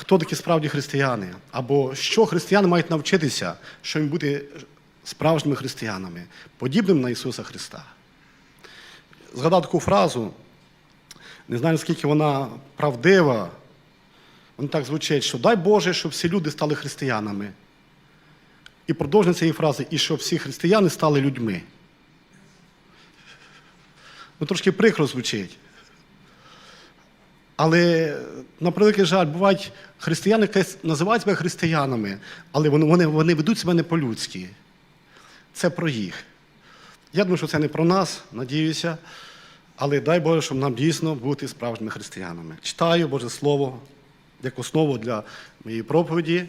Хто такі справді християни? Або що християни мають навчитися, щоб бути справжніми християнами, подібним на Ісуса Христа? Згадав таку фразу, не знаю, наскільки вона правдива. Вона так звучить, що дай Боже, щоб всі люди стали християнами. І продовження цієї фрази, і щоб всі християни стали людьми. Ну, трошки прикро звучить. Але, на превеликий жаль, бувають християни, які називають себе християнами, але вони, вони, ведуть себе не по-людськи. Це про їх. Я думаю, що це не про нас, надіюся. Але дай Боже, щоб нам дійсно бути справжніми християнами. Читаю Боже Слово як основу для моєї проповіді,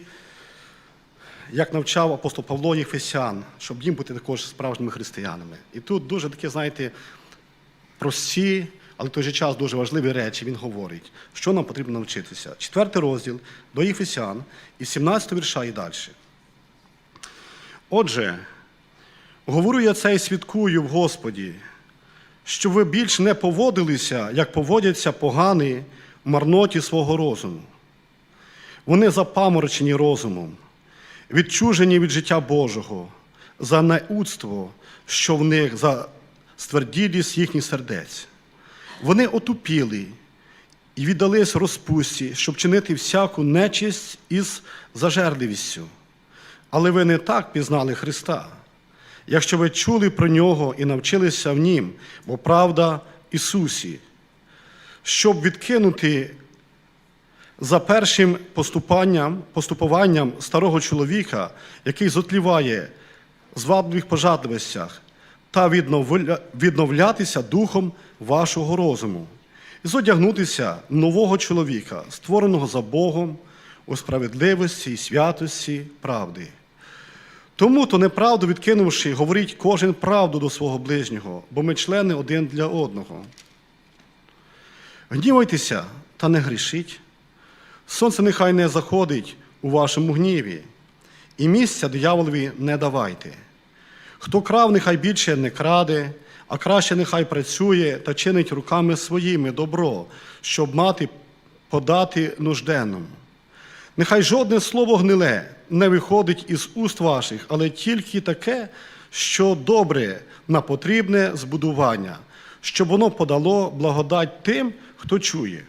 як навчав апостол Павло Єфесян, щоб їм бути також справжніми християнами. І тут дуже такі, знаєте, прості, але в той же час дуже важливі речі він говорить, що нам потрібно навчитися. Четвертий розділ до Єфесян і 17 вірша і далі. Отже, говорю я це і свідкую в Господі, що ви більш не поводилися, як поводяться погані в марноті свого розуму. Вони запаморочені розумом, відчужені від життя Божого, за неудство, що в них за стверділість їхніх сердець. Вони отупіли і віддались розпусті, щоб чинити всяку нечисть із зажерливістю. Але ви не так пізнали Христа, якщо ви чули про нього і навчилися в Нім, бо правда Ісусі, щоб відкинути за першим поступанням, поступуванням старого чоловіка, який зотліває в звабливих пожадливостях, та відновлятися духом вашого розуму, і зодягнутися нового чоловіка, створеного за Богом у справедливості і святості правди. Тому то неправду відкинувши, говоріть кожен правду до свого ближнього, бо ми члени один для одного. Гнівайтеся та не грішіть. Сонце нехай не заходить у вашому гніві, і місця дияволові не давайте. Хто крав, нехай більше не краде, а краще нехай працює та чинить руками своїми добро, щоб мати подати нужденному. Нехай жодне слово гниле не виходить із уст ваших, але тільки таке, що добре на потрібне збудування, щоб воно подало благодать тим, хто чує.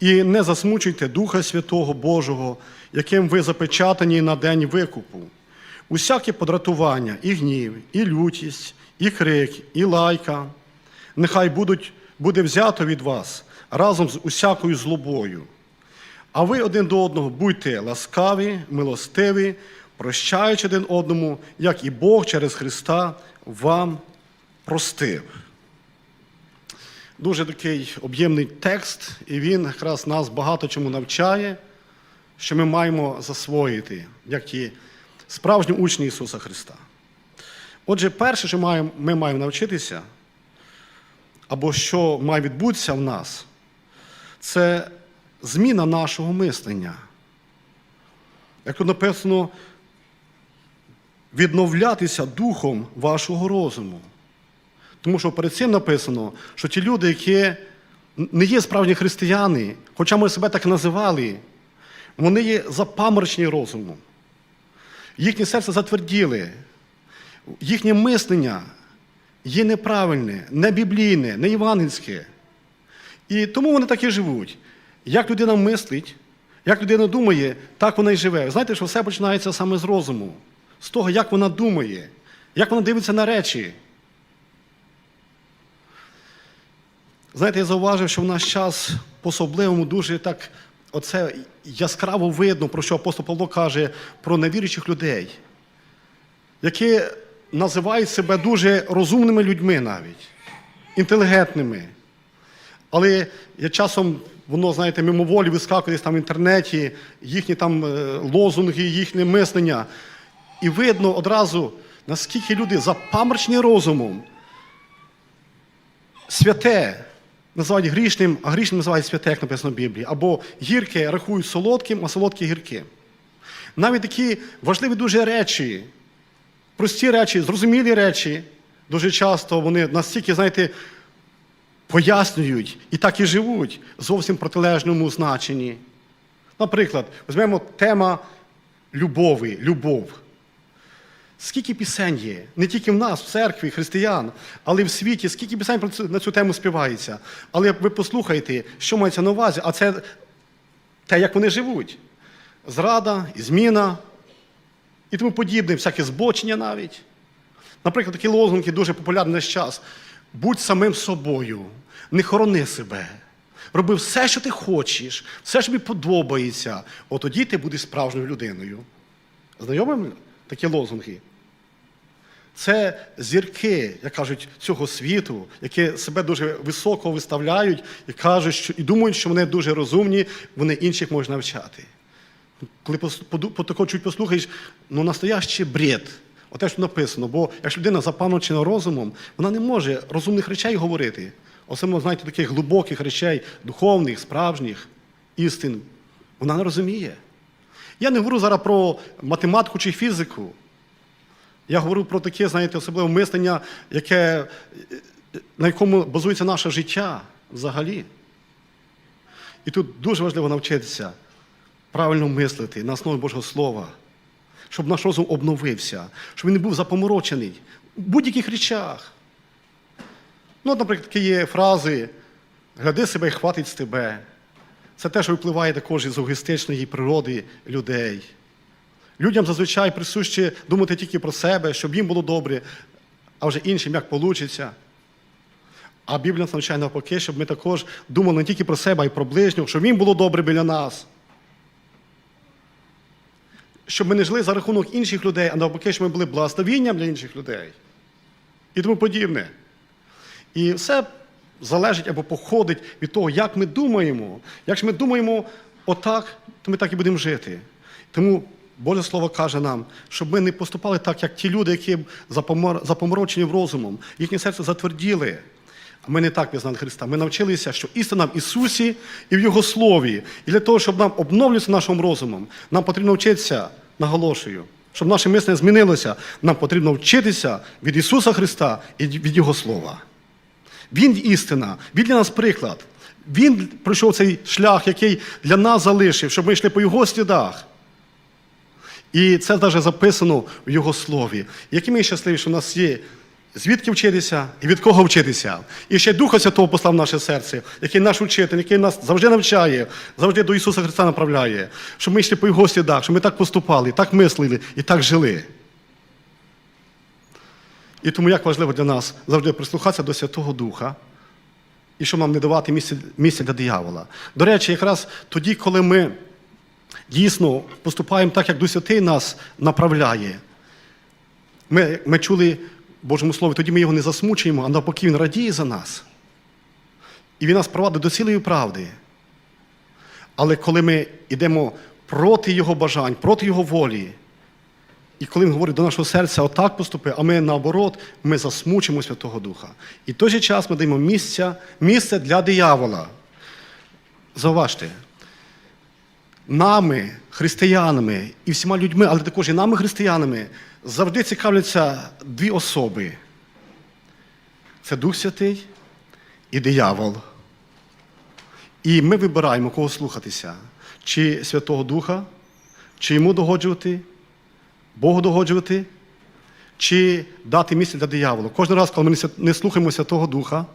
І не засмучуйте Духа Святого Божого, яким ви запечатані на день викупу. Усяке подратування, і гнів, і лютість, і крик, і лайка, нехай будуть, буде взято від вас разом з усякою злобою. А ви один до одного будьте ласкаві, милостиві, прощаючи один одному, як і Бог через Христа вам простив. Дуже такий об'ємний текст, і він якраз нас багато чому навчає, що ми маємо засвоїти, як ті справжні учні Ісуса Христа. Отже, перше, що ми маємо навчитися, або що має відбутися в нас, це зміна нашого мислення. Як тут написано, відновлятися духом вашого розуму. Тому що перед цим написано, що ті люди, які не є справжні християни, хоча ми себе так називали, вони є запаморочені розумом. Їхнє серце затверділи, їхнє мислення є неправильне, не біблійне, не євангельське. І тому вони так і живуть. Як людина мислить, як людина думає, так вона і живе. Знаєте, що все починається саме з розуму, з того, як вона думає, як вона дивиться на речі. Знаєте, я зауважив, що в наш час по-особливому дуже так оце яскраво видно, про що апостол Павло каже про невіруючих людей, які називають себе дуже розумними людьми навіть, інтелігентними. Але я часом, воно, знаєте, мимоволі вискакує десь там в інтернеті, їхні там е, лозунги, їхнє мислення. І видно одразу, наскільки люди запаморчені розумом, святе називають грішним, а грішним називають святе, як написано в Біблії, або гірке рахують солодким, а солодке гірким. Навіть такі важливі дуже речі, прості речі, зрозумілі речі, дуже часто вони настільки, знаєте, пояснюють і так і живуть зовсім протилежному значенні. Наприклад, візьмемо тема любові, любов. Скільки пісень є, не тільки в нас, в церкві, християн, але й в світі, скільки пісень на цю тему співається. Але ви послухайте, що мається на увазі, а це те, як вони живуть. Зрада, зміна і тому подібне, всяке збочення навіть. Наприклад, такі лозунги дуже популярні наш час. Будь самим собою, не хорони себе. Роби все, що ти хочеш, все, що тобі подобається. От тоді ти будеш справжньою людиною. Знайомі такі лозунги? Це зірки, як кажуть, цього світу, які себе дуже високо виставляють і кажуть, що і думають, що вони дуже розумні, вони інших можуть навчати. Коли по такого чуть послухаєш, ну настоящий бред. Оте, що написано, бо якщо людина запам'ячена розумом, вона не може розумних речей говорити. Особливо, знаєте, таких глибоких речей, духовних, справжніх, істин. Вона не розуміє. Я не говорю зараз про математику чи фізику. Я говорю про таке, знаєте, особливе мислення, яке, на якому базується наше життя взагалі. І тут дуже важливо навчитися правильно мислити на основі Божого Слова, щоб наш розум обновився, щоб він не був запоморочений в будь-яких речах. Ну, от, наприклад, є фрази гляди себе і хватить з тебе. Це те, що впливає також із егоїстичної природи людей. Людям зазвичай присуще думати тільки про себе, щоб їм було добре, а вже іншим як вийде. А Біблія нас навчає навпаки, щоб ми також думали не тільки про себе, а й про ближнього, щоб їм було добре біля нас. Щоб ми не жили за рахунок інших людей, а навпаки, щоб ми були благословінням для інших людей. І тому подібне. І все залежить або походить від того, як ми думаємо. Якщо ми думаємо отак, то ми так і будемо жити. Тому Боже Слово каже нам, щоб ми не поступали так, як ті люди, які запомор- запоморочені розумом, їхнє серце затверділи. А ми не так пізнали Христа. Ми навчилися, що істина в Ісусі і в Його Слові. І для того, щоб нам обновлюватися нашим розумом, нам потрібно вчитися, наголошую, щоб наше мислення змінилося, нам потрібно вчитися від Ісуса Христа і від Його Слова. Він істина, він для нас приклад. Він пройшов цей шлях, який для нас залишив, щоб ми йшли по його слідах. І це навіть записано в його слові. Які ми щасливі, що в нас є звідки вчитися і від кого вчитися. І ще Духа Святого послав в наше серце, який наш учитель, який нас завжди навчає, завжди до Ісуса Христа направляє, щоб ми йшли по його слідах, щоб ми так поступали, так мислили і так жили. І тому як важливо для нас завжди прислухатися до Святого Духа, і щоб нам не давати місце, місце для диявола. До речі, якраз тоді, коли ми дійсно поступаємо так, як Дух Святий нас направляє, ми, ми чули Божому Слові, тоді ми його не засмучуємо, а навпаки, він радіє за нас. І він нас провадить до цілої правди. Але коли ми йдемо проти Його бажань, проти Його волі, і коли він говорить до нашого серця, отак поступи, а ми наоборот, ми засмучимо Святого Духа. І в той же час ми даємо місця, місце для диявола. Зауважте, нами, християнами і всіма людьми, але також і нами, християнами, завжди цікавляться дві особи. Це Дух Святий і диявол. І ми вибираємо, кого слухатися, чи Святого Духа, чи йому догоджувати, Богу догоджувати, чи дати місце для дияволу. Кожен раз, коли ми не свя- не слухаємо Святого Духа,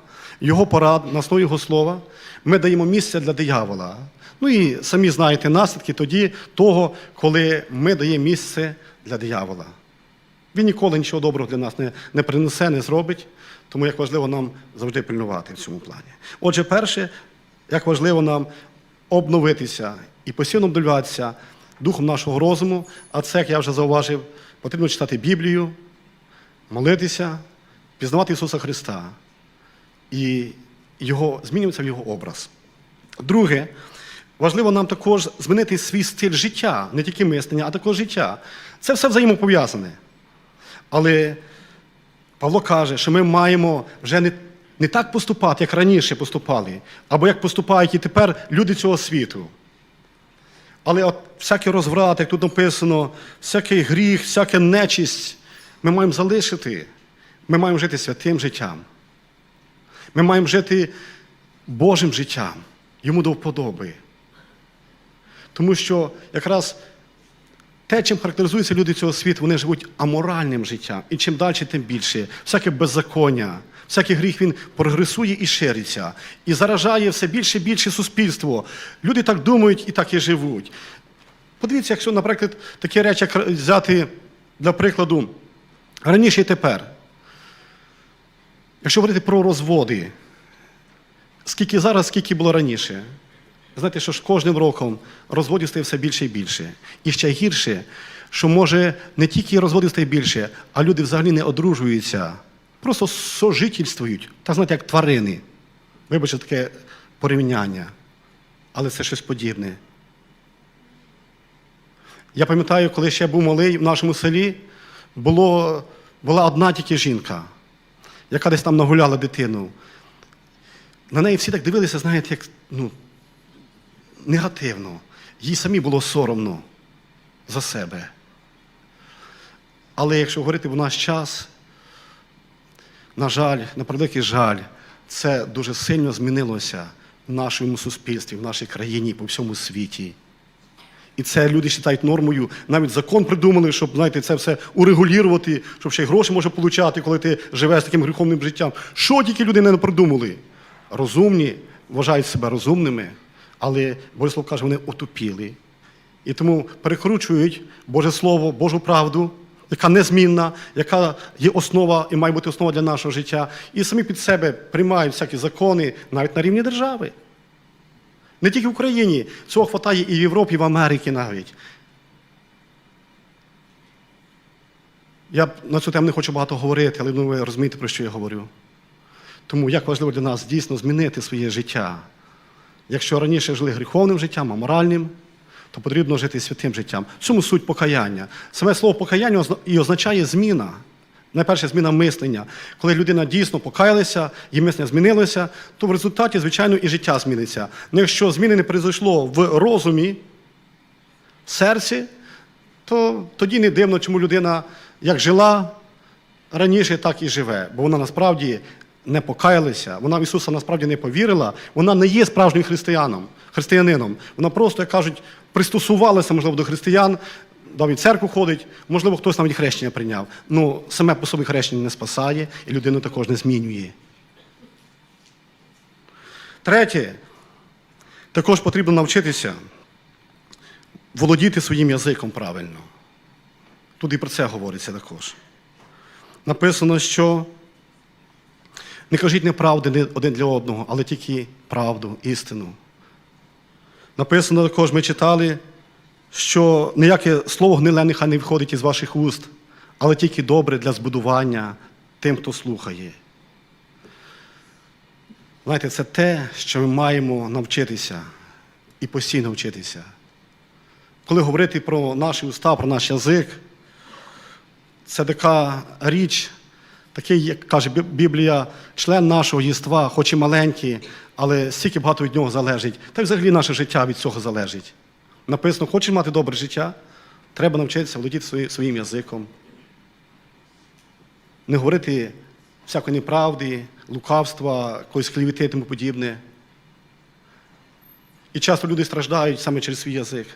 Його порад, на основі Його слова, ми даємо місце для диявола. Ну і самі знаєте наслідки тоді того, коли ми даємо місце для диявола. Він ніколи нічого доброго для нас не, не принесе, не зробить, тому як важливо нам завжди пильнувати в цьому плані. Отже, перше, як важливо нам обновитися і постійно обновлятися духом нашого розуму, а це, як я вже зауважив, потрібно читати Біблію, молитися, пізнавати Ісуса Христа і його, змінюватися в Його образ. Друге, важливо нам також змінити свій стиль життя, не тільки мислення, а також життя. Це все взаємопов'язане. Але Павло каже, що ми маємо вже не, не так поступати, як раніше поступали, або як поступають і тепер люди цього світу. Але от всякий розврат, як тут написано, всякий гріх, всяка нечисть, ми маємо залишити. Ми маємо жити святим життям. Ми маємо жити Божим життям, йому до вподоби. Тому що якраз те, чим характеризуються люди цього світу, вони живуть аморальним життям. І чим далі, тим більше. Всяке беззаконня, всякий гріх він прогресує і шириться, і заражає все більше і більше суспільство. Люди так думають і так і живуть. Подивіться, якщо, наприклад, такі речі як взяти для прикладу раніше і тепер. Якщо говорити про розводи, скільки зараз, скільки було раніше. Знаєте, що ж кожним роком розводів стає все більше і більше. І ще гірше, що може не тільки розводів стає більше, а люди взагалі не одружуються, просто сожительствують, так знаєте, як тварини. Вибачте, таке порівняння. Але це щось подібне. Я пам'ятаю, коли ще був малий в нашому селі, було, була одна тільки жінка, яка десь там нагуляла дитину. На неї всі так дивилися, знаєте, як ну, негативно. Їй самі було соромно за себе. Але якщо говорити в наш час, на жаль, на превеликий жаль, це дуже сильно змінилося в нашому суспільстві, в нашій країні, по всьому світі. І це люди вважають нормою. Навіть закон придумали, щоб знаєте, це все урегулювати, щоб ще й гроші може получати, коли ти живеш таким гріховним життям. Що тільки люди не придумали? Розумні, вважають себе розумними, але Боже каже, вони отупіли. І тому перекручують Боже Слово, Божу правду, яка незмінна, яка є основа і має бути основа для нашого життя. І самі під себе приймають всякі закони навіть на рівні держави. Не тільки в Україні, цього хватає і в Європі, і в Америці навіть. Я на цю тему не хочу багато говорити, але ну, ви розумієте, про що я говорю. Тому як важливо для нас дійсно змінити своє життя. Якщо раніше жили гріховним життям, аморальним, то потрібно жити святим життям. В цьому суть покаяння. Саме слово покаяння і означає зміна. Найперше зміна мислення. Коли людина дійсно покаялася, її мислення змінилося, то в результаті, звичайно, і життя зміниться. Ну якщо зміни не произойшло в розумі, в серці, то тоді не дивно, чому людина як жила раніше, так і живе. Бо вона насправді не покаялася, вона в Ісуса насправді не повірила, вона не є справжнім християном, християнином. Вона просто, як кажуть, пристосувалася, можливо, до християн, навіть церкву ходить, можливо, хтось навіть хрещення прийняв. Ну, саме по собі хрещення не спасає і людину також не змінює. Третє, також потрібно навчитися володіти своїм язиком правильно. Тут і про це говориться також. Написано, що не кажіть неправди один для одного, але тільки правду, істину. Написано також, ми читали, що ніяке слово гниле нехай не виходить із ваших уст, але тільки добре для збудування тим, хто слухає. Знаєте, це те, що ми маємо навчитися і постійно вчитися. Коли говорити про наші уста, про наш язик, це така річ, такий, як каже Біблія, член нашого єства, хоч і маленький, але стільки багато від нього залежить. Та й взагалі наше життя від цього залежить. Написано, хочеш мати добре життя, треба навчитися володіти своїм язиком. Не говорити всякої неправди, лукавства, якоїсь клівіти і тому подібне. І часто люди страждають саме через свій язик.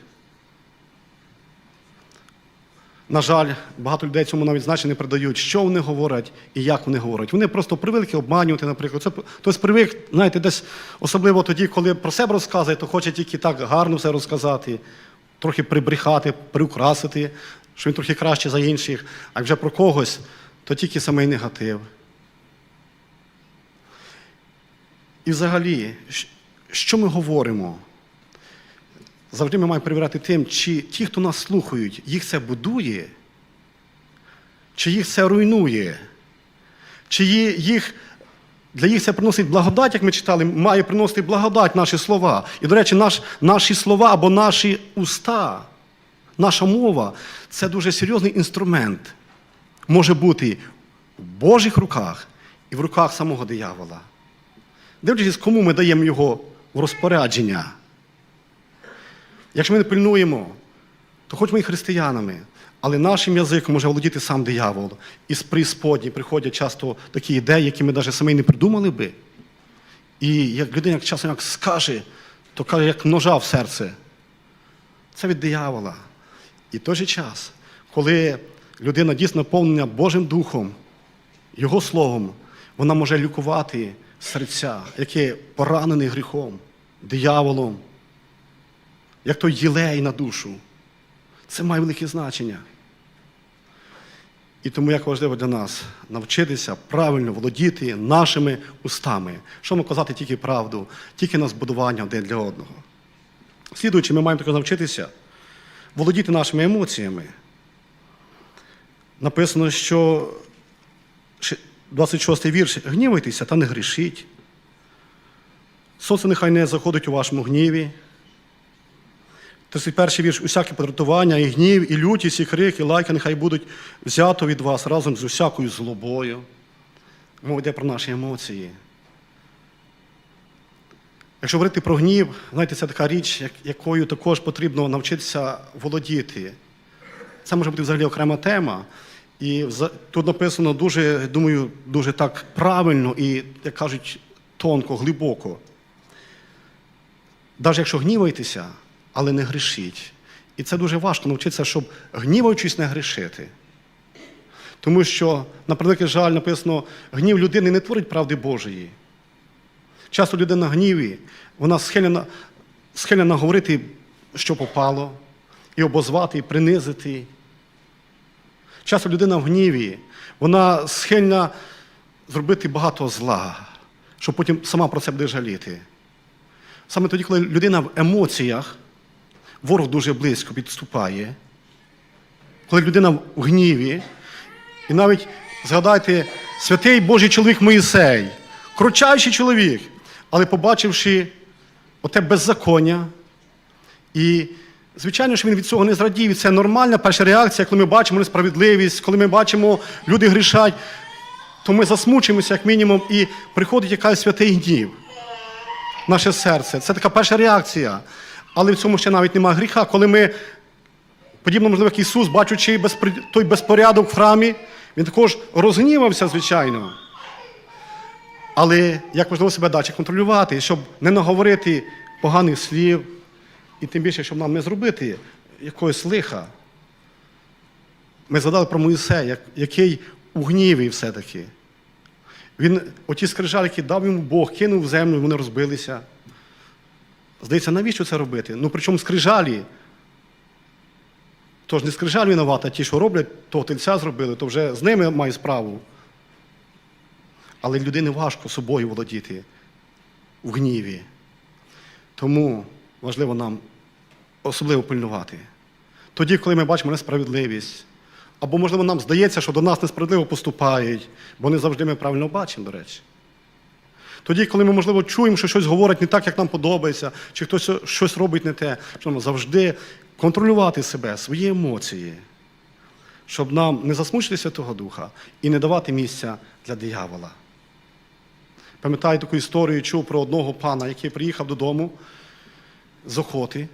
На жаль, багато людей цьому навіть значення не придають, що вони говорять і як вони говорять. Вони просто привикли обманювати, наприклад. Це хтось привик, знаєте, десь особливо тоді, коли про себе розказує, то хоче тільки так гарно все розказати, трохи прибрехати, приукрасити, що він трохи краще за інших, а вже про когось, то тільки самий негатив. І взагалі, що ми говоримо? Завжди ми маємо перевіряти тим, чи ті, хто нас слухають, їх це будує, чи їх це руйнує, чи їх, для їх це приносить благодать, як ми читали, має приносити благодать наші слова. І, до речі, наш, наші слова або наші уста, наша мова це дуже серйозний інструмент. Може бути в Божих руках і в руках самого диявола. Дивлячись, кому ми даємо його в розпорядження. Якщо ми не пильнуємо, то хоч ми і християнами, але нашим язиком може володіти сам диявол. І з присподні приходять часто такі ідеї, які ми навіть самі не придумали би. І як людина як часом як скаже, то каже, як ножа в серце. Це від диявола. І в той же час, коли людина дійсно наповнена Божим Духом, Його Словом, вона може лікувати серця, яке поранене гріхом, дияволом, як той єлей на душу. Це має велике значення. І тому як важливо для нас навчитися правильно володіти нашими устами, що ми казати тільки правду, тільки на збудування один для одного. Слідуючи, ми маємо також навчитися володіти нашими емоціями. Написано, що 26 й вірш гнівайтеся та не грішіть. Сонце нехай не заходить у вашому гніві. 31 вірш, усяке подратування, і гнів, і лютість, і крик, і лайки нехай будуть взято від вас разом з усякою злобою. Мова йде про наші емоції. Якщо говорити про гнів, знаєте, це така річ, якою також потрібно навчитися володіти. Це може бути взагалі окрема тема. І тут написано дуже, думаю, дуже так правильно і, як кажуть, тонко, глибоко. Навіть якщо гніваєтеся, але не грішіть. І це дуже важко навчитися, щоб гніваючись не грішити. Тому що, на превеликий жаль, написано, гнів людини не творить правди Божої. Часто людина гніві, вона схиляна, схиляна говорити, що попало, і обозвати, і принизити. Часто людина в гніві, вона схильна зробити багато зла, щоб потім сама про це буде жаліти. Саме тоді, коли людина в емоціях, ворог дуже близько підступає, коли людина в гніві, і навіть згадайте, святий Божий чоловік Моїсей, кручайший чоловік, але побачивши оте беззаконня, і, звичайно, що він від цього не зрадів. І це нормальна перша реакція, коли ми бачимо несправедливість, коли ми бачимо, люди грішать, то ми засмучуємося, як мінімум, і приходить якась святий гнів наше серце. Це така перша реакція. Але в цьому ще навіть немає гріха, коли ми, подібно, можливо, як Ісус, бачучи той безпорядок в храмі, Він також розгнівався, звичайно. Але як можливо себе далі контролювати, щоб не наговорити поганих слів, і тим більше, щоб нам не зробити якогось лиха. Ми згадали про Моїсея, який у гніві все-таки. Він оті скрижалі, які дав йому Бог, кинув в землю, вони розбилися. Здається, навіщо це робити? Ну причому скрижалі. Тож не скрижаль винувата, ті, що роблять, того тельця зробили, то вже з ними має справу. Але людині важко собою володіти в гніві. Тому важливо нам особливо пильнувати. Тоді, коли ми бачимо несправедливість, або, можливо, нам здається, що до нас несправедливо поступають, бо не завжди ми правильно бачимо, до речі. Тоді, коли ми, можливо, чуємо, що щось говорять не так, як нам подобається, чи хтось щось робить не те, що завжди контролювати себе, свої емоції, щоб нам не засмучити Святого Духа і не давати місця для диявола. Пам'ятаю таку історію, чув про одного пана, який приїхав додому з охоти,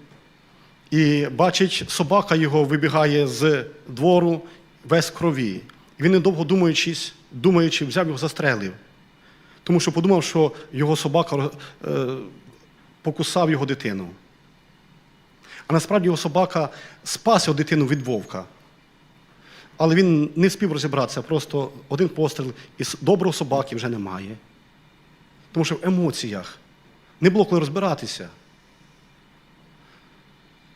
і бачить, собака його вибігає з двору весь крові. Він, недовго думаючись, думаючи, взяв його застрелив. Тому що подумав, що його собака е, покусав його дитину. А насправді його собака спас його дитину від вовка. Але він не спів розібратися, просто один постріл, і доброго собаки вже немає. Тому що в емоціях не було коли розбиратися.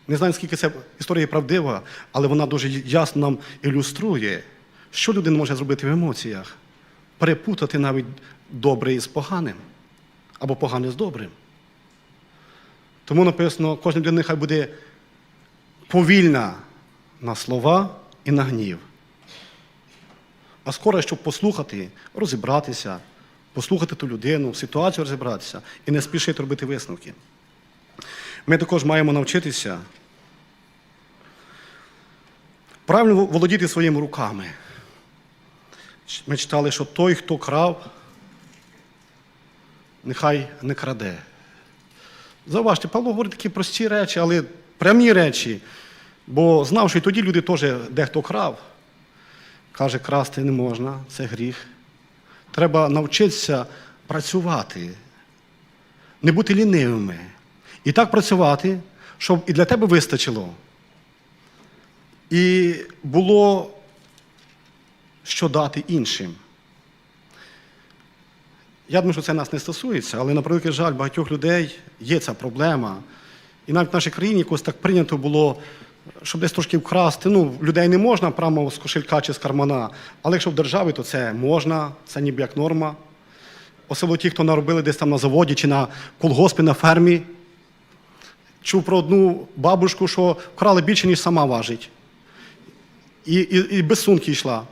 Не знаю, скільки ця історія правдива, але вона дуже ясно нам ілюструє, що людина може зробити в емоціях. Перепутати навіть добре із поганим, або погане з добрим. Тому написано, кожна людина нехай буде повільна на слова і на гнів. А скоро, щоб послухати, розібратися, послухати ту людину, ситуацію розібратися і не спішити робити висновки. Ми також маємо навчитися правильно володіти своїми руками. Ми читали, що той, хто крав, нехай не краде. Зауважте, Павло говорить такі прості речі, але прямі речі. Бо знав, що і тоді люди теж дехто крав. Каже, красти не можна, це гріх. Треба навчитися працювати, не бути лінивими. І так працювати, щоб і для тебе вистачило. І було що дати іншим. Я думаю, що це нас не стосується, але на превеликий жаль, багатьох людей є ця проблема. І навіть в нашій країні якось так прийнято було, щоб десь трошки вкрасти. Ну, людей не можна прямо з кошелька чи з кармана, але якщо в державі, то це можна, це ніби як норма. Особливо ті, хто наробили десь там на заводі чи на колгоспі, на фермі. Чув про одну бабушку, що вкрали більше, ніж сама важить. І, і, і без сумки йшла.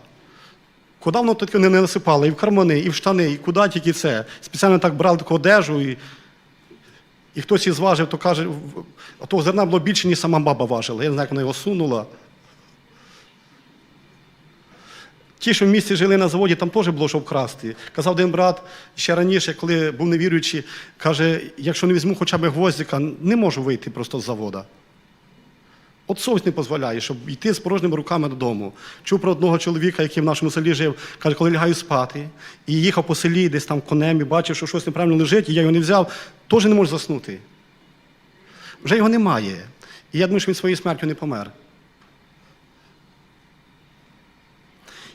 Куди воно таке не насипало? І в кармани, і в штани, і куди тільки це. Спеціально так брали таку одежу, і, і хтось її зважив, то каже, а того зерна було більше, ніж сама баба важила. Я не знаю, як вона його сунула. Ті, що в місті жили на заводі, там теж було що вкрасти. Казав один брат ще раніше, коли був невіруючий, каже, якщо не візьму хоча б гвоздика, не можу вийти просто з завода. От совість не дозволяє, щоб йти з порожніми руками додому. Чув про одного чоловіка, який в нашому селі жив, каже, коли лягаю спати, і їхав по селі десь там конем і бачив, що щось неправильно лежить, і я його не взяв, теж не можу заснути. Вже його немає. І я думаю, що він своєю смертю не помер.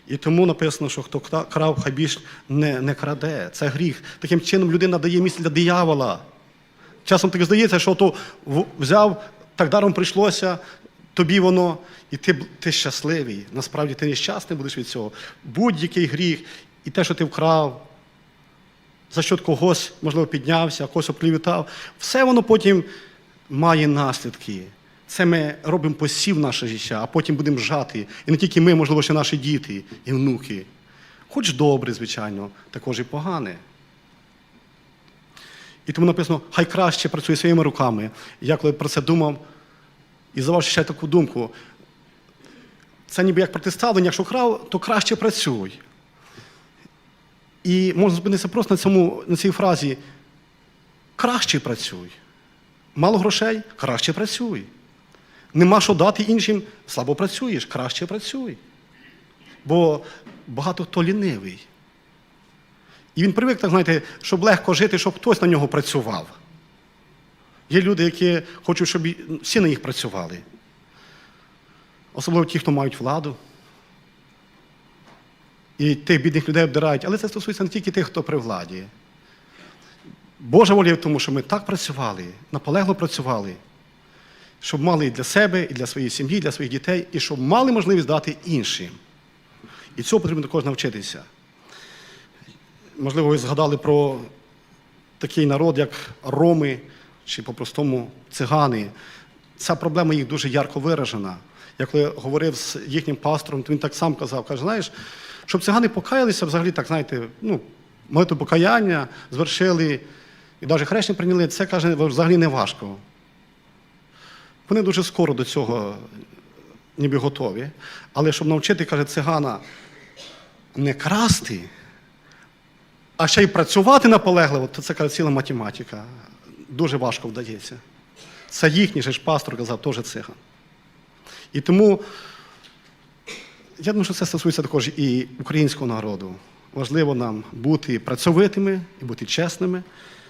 І тому написано, що хто крав, хай більш не, не краде. Це гріх. Таким чином людина дає місце для диявола. Часом таке здається, що то взяв, так даром прийшлося, тобі воно, і ти, ти щасливий. Насправді ти нещасний будеш від цього. Будь-який гріх, і те, що ти вкрав, за що когось, можливо, піднявся, когось оплівітав, все воно потім має наслідки. Це ми робимо посів наше життя, а потім будемо жати. І не тільки ми, можливо, ще наші діти і внуки. Хоч добре, звичайно, також і погане. І тому написано, хай краще працює своїми руками. Я коли про це думав і здавав ще таку думку. Це ніби як протиставлення, якщо крав, то краще працюй. І можна зупинитися просто на, цьому, на цій фразі краще працюй. Мало грошей краще працюй. Нема що дати іншим, слабо працюєш, краще працюй. Бо багато хто лінивий. І він привик, так знаєте, щоб легко жити, щоб хтось на нього працював. Є люди, які хочуть, щоб всі на них працювали. Особливо ті, хто мають владу. І тих бідних людей обдирають. Але це стосується не тільки тих, хто при владі. Божа воля в тому, що ми так працювали, наполегло працювали, щоб мали і для себе, і для своєї сім'ї, і для своїх дітей, і щоб мали можливість дати іншим. І цього потрібно також навчитися. Можливо, ви згадали про такий народ, як роми чи по-простому цигани. Ця проблема їх дуже ярко виражена. Я коли говорив з їхнім пастором, то він так сам казав, каже, знаєш, щоб цигани покаялися, взагалі, так, знаєте, ну, молитву покаяння звершили і навіть хрещення прийняли, це каже, взагалі не важко. Вони дуже скоро до цього ніби готові. Але щоб навчити, каже, цигана не красти, а ще й працювати наполегливо, то це каже, ціла математика. Дуже важко вдається. Це їхній же ж пастор казав, теж циган. І тому я думаю, що це стосується також і українського народу. Важливо нам бути працьовитими і бути чесними,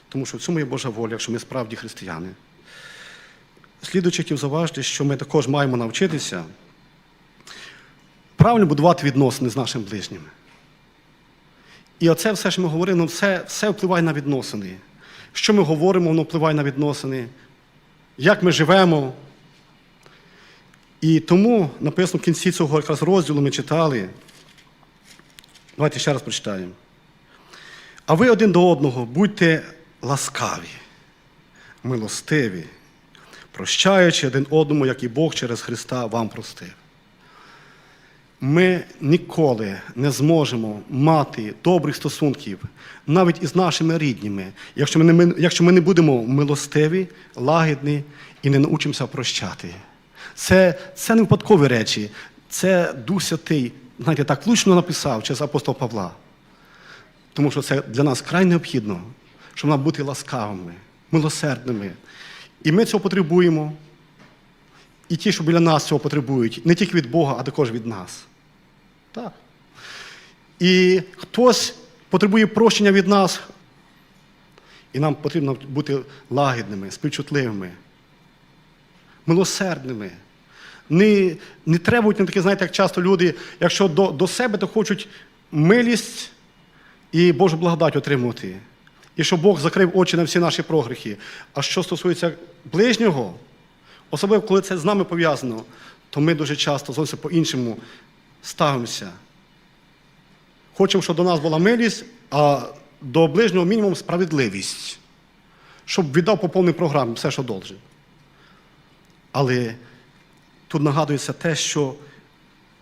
тому що в цьому є Божа воля, якщо ми справді християни. Слідуючи хотів зауважити, що ми також маємо навчитися правильно будувати відносини з нашим ближнім. І оце все, що ми говоримо, все, все впливає на відносини. Що ми говоримо, воно впливає на відносини, як ми живемо. І тому написано в кінці цього якраз розділу ми читали. Давайте ще раз прочитаємо. А ви один до одного будьте ласкаві, милостиві, прощаючи один одному, як і Бог через Христа вам простив. Ми ніколи не зможемо мати добрих стосунків навіть із нашими рідними, якщо ми не, якщо ми не будемо милостиві, лагідні і не научимося прощати. Це, це не випадкові речі, це Дух Святий, знаєте, так влучно написав через апостол Павла. Тому що це для нас край необхідно, щоб нам бути ласкавими, милосердними. І ми цього потребуємо. І ті, що біля нас цього потребують, не тільки від Бога, а також від нас. Так. І хтось потребує прощення від нас, і нам потрібно бути лагідними, співчутливими. милосердними. Не, не требують не такі, знаєте, як часто люди, якщо до, до себе, то хочуть милість і Божу благодать отримувати. І щоб Бог закрив очі на всі наші прогріхи. А що стосується ближнього, особливо коли це з нами пов'язано, то ми дуже часто зовсім по-іншому ставимося. Хочемо, щоб до нас була милість, а до ближнього мінімум справедливість, щоб віддав по повній програмі все, що должен. Але тут нагадується те, що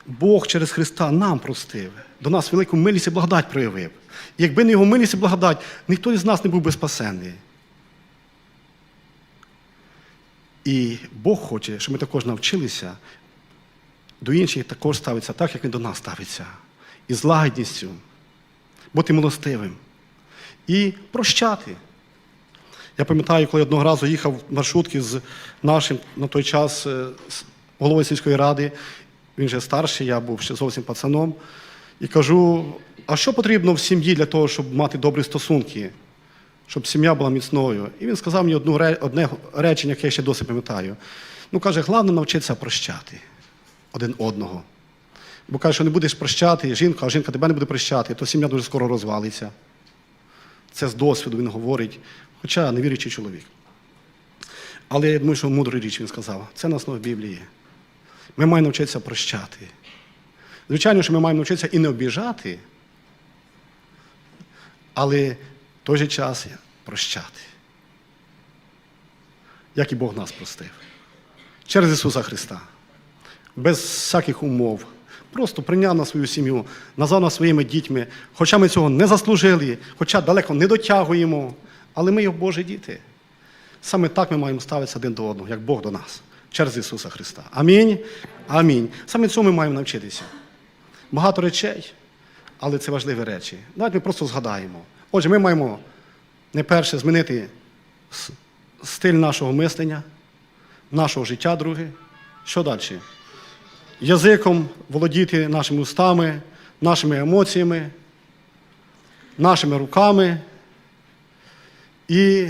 Бог через Христа нам простив, до нас велику милість і благодать проявив. Якби не його милість і благодать, ніхто із нас не був би спасений. І Бог хоче, щоб ми також навчилися до інших також ставитися так, як Він до нас ставиться. І з лагідністю, бути милостивим і прощати. Я пам'ятаю, коли одного разу їхав в маршрутці з нашим на той час е, головою сільської ради, він вже старший, я був ще зовсім пацаном, і кажу: а що потрібно в сім'ї для того, щоб мати добрі стосунки, щоб сім'я була міцною? І він сказав мені одну, одне речення, яке я ще досі пам'ятаю. Ну, каже, головне навчитися прощати один одного. Бо каже, що не будеш прощати жінку, а жінка тебе не буде прощати, то сім'я дуже скоро розвалиться. Це з досвіду він говорить, хоча невіруючий чоловік. Але я думаю, що мудру річ він сказав. Це на основі Біблії. Ми маємо навчитися прощати. Звичайно, що ми маємо навчитися і не обіжати, але в той же час прощати. Як і Бог нас простив. Через Ісуса Христа. Без всяких умов. Просто прийняв на свою сім'ю, назвав нас своїми дітьми, хоча ми цього не заслужили, хоча далеко не дотягуємо, але ми його Божі діти. Саме так ми маємо ставитися один до одного, як Бог до нас, через Ісуса Христа. Амінь. Амінь. Саме цьому ми маємо навчитися. Багато речей, але це важливі речі. Давайте ми просто згадаємо. Отже, ми маємо не перше змінити стиль нашого мислення, нашого життя, друге. Що далі? Язиком володіти нашими устами, нашими емоціями, нашими руками і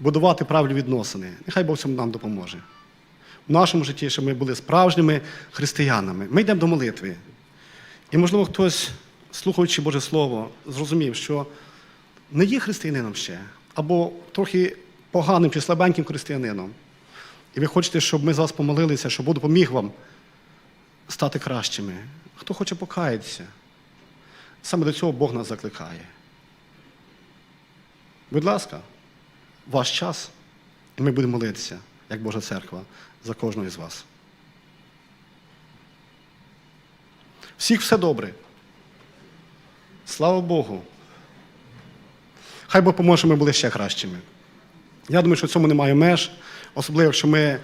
будувати правильні відносини. Нехай Бог цьому нам допоможе. В нашому житті, щоб ми були справжніми християнами. Ми йдемо до молитви. І, можливо, хтось, слухаючи Боже Слово, зрозумів, що не є християнином ще, або трохи поганим чи слабеньким християнином. І ви хочете, щоб ми за вас помолилися, щоб Бог допоміг вам стати кращими. Хто хоче покаятися? Саме до цього Бог нас закликає. Будь ласка, ваш час, і ми будемо молитися, як Божа церква, за кожного із вас. Всіх все добре. Слава Богу. Хай Бог поможе, щоб ми були ще кращими. Я думаю, що в цьому немає меж, особливо, якщо ми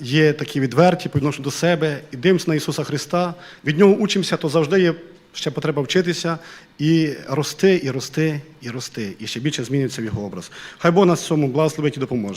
є такі відверті по до себе і дивимося на Ісуса Христа, від Нього учимося, то завжди є ще потреба вчитися і рости, і рости, і рости, і ще більше змінюється в Його образ. Хай Бог нас в цьому благословить і допоможе.